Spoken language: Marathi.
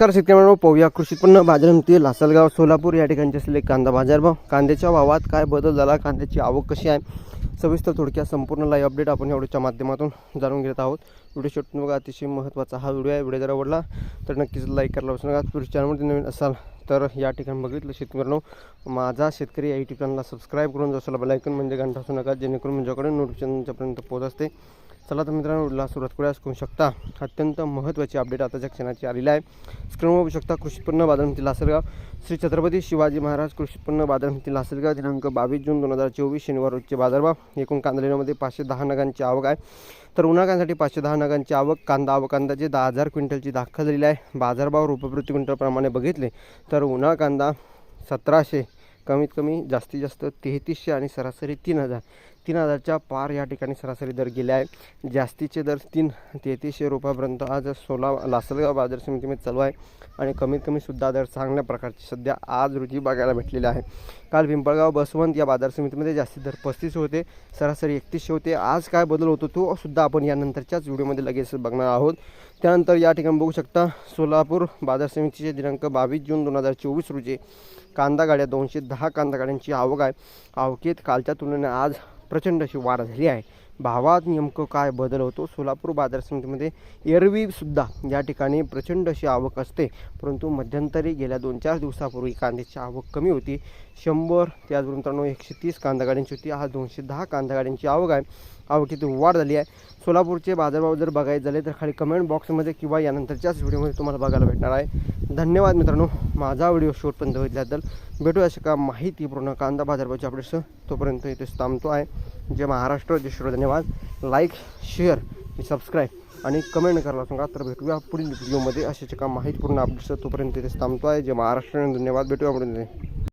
नमस्कार शेतकऱ्यांनो पाहूया कृषी उत्पन्न बाजारामध्ये लासलगाव सोलापूर या ठिकाणचे असलेले कांदा बाजारभाव कांद्याच्या भावात काय बदल झाला कांद्याची आवक कशी आहे? सविस्तर थोडक्यात संपूर्ण लाईव्ह अपडेट आपण या व्हिडिओच्या माध्यमातून जाणून घेत आहोत. व्हिडिओ शेवटून बघा अतिशय महत्त्वाचा हा व्हिडिओ आहे. व्हिडिओ जर आवडला तर नक्कीच लाईक करायला विसरू नका. तुमच्या चॅनलमध्ये नवीन असाल तर या ठिकाणी बघितलं शेतकऱ्यांनो माझा शेतकरी या टी चॅनलला सबस्क्राईब करून जसं बेलायकन म्हणजे घंटा असू नका जेणेकरून माझ्याकडे नोटिफिकेशनच्यापर्यंत पोहोच असते. चला तर मित्रांनो व्हिडिओला सुरुवात करूया करू शकता अत्यंत महत्त्वाची अपडेट आताच्या क्षणाची आलेली आहे. स्क्रीनवर बघू शकता कृषी उत्पन्न बाजारमिती लासलगाव. श्री छत्रपती शिवाजी महाराज कृषी उत्पन्न बाजारमिती लासलगाव दिनांक बावीस जून दोन हजार चोवीस शनिवार रोजचे बाजारभाव एकूण कांदा पाचशे दहा नगांची आवक आहे. तर उन्हाळ्यासाठी पाचशे दहा नगांची आवक कांदा आवक कांद्याची दहा हजार क्विंटलची दाखल झालेली आहे. बाजारभाव रुपये प्रति क्विंटलप्रमाणे बघितले तर उन्हाळा कांदा सतराशे कमीत कमी जास्तीत जास्त तेहतीसशे आणि सरासरी तीन हजार. तीन हजारच्या पार या ठिकाणी सरासरी दर गेले आहे. जास्तीचे दर तीन तेहतीसशे रुपयापर्यंत आज सोला लासलगाव बाजार समितीमध्ये चालू आहे. आणि कमीत कमी सुद्धा दर चांगल्या प्रकारची सध्या आज रोजी बघायला भेटलेले आहे. काल पिंपळगाव बसवंत या बाजार समितीमध्ये जास्ती दर पस्तीस होते. सरासरी एकतीसशे होते. आज काय बदल होतो तो सुद्धा आपण यानंतरच्याच व्हिडिओमध्ये लगेच बघणार आहोत. त्यानंतर या ठिकाणी बघू शकता सोलापूर बाजार समितीचे दिनांक बावीस जून दोन हजार चोवीस रोजी. कांदा गाड्या दोनशे दहा कांदा गाड्यांची आवक आहे. आवकेत कालच्या तुलनेने आज प्रचंड अशी वाढ झाली आहे. भावात नेमकं काय बदल होतो? सोलापूर बाजार समितीमध्ये एरवीसुद्धा या ठिकाणी प्रचंड अशी आवक असते. परंतु मध्यंतरी गेल्या दोन चार दिवसापूर्वी कांद्याची आवक कमी होती. शंभर त्याचबरोबर मित्रांनो एकशे तीस कांदा गाड्यांची होती. आज दोनशे दहा कांदा गाड्यांची आवक आहे. आवकीत वाढ झाली आहे. सोलापूरचे बाजारभाव जर बघायचे झाले तर खाली कमेंट बॉक्समध्ये किंवा यानंतरच्याच व्हिडिओमध्ये तुम्हाला बघायला भेटणार आहे. धन्यवाद मित्रांनो. माझा व्हिडिओ शूटपर्यंत बघितल्याबद्दल भेटूया असे का माहितीपूर्ण कांदा बाजारभावाच्या अपडेट्स तोपर्यंत इथेच थांबतो आहे. जे महाराष्ट्र जे श्री धन्यवाद. लाईक शेअर सबस्क्राईब आणि कमेंट करायला सांगा. तर भेटूया पुढील व्हिडिओमध्ये अशाचे का माहितीपूर्ण अपडेट्स तोपर्यंत इथेच थांबतो आहे. जे महाराष्ट्र धन्यवाद. भेटूया पुढे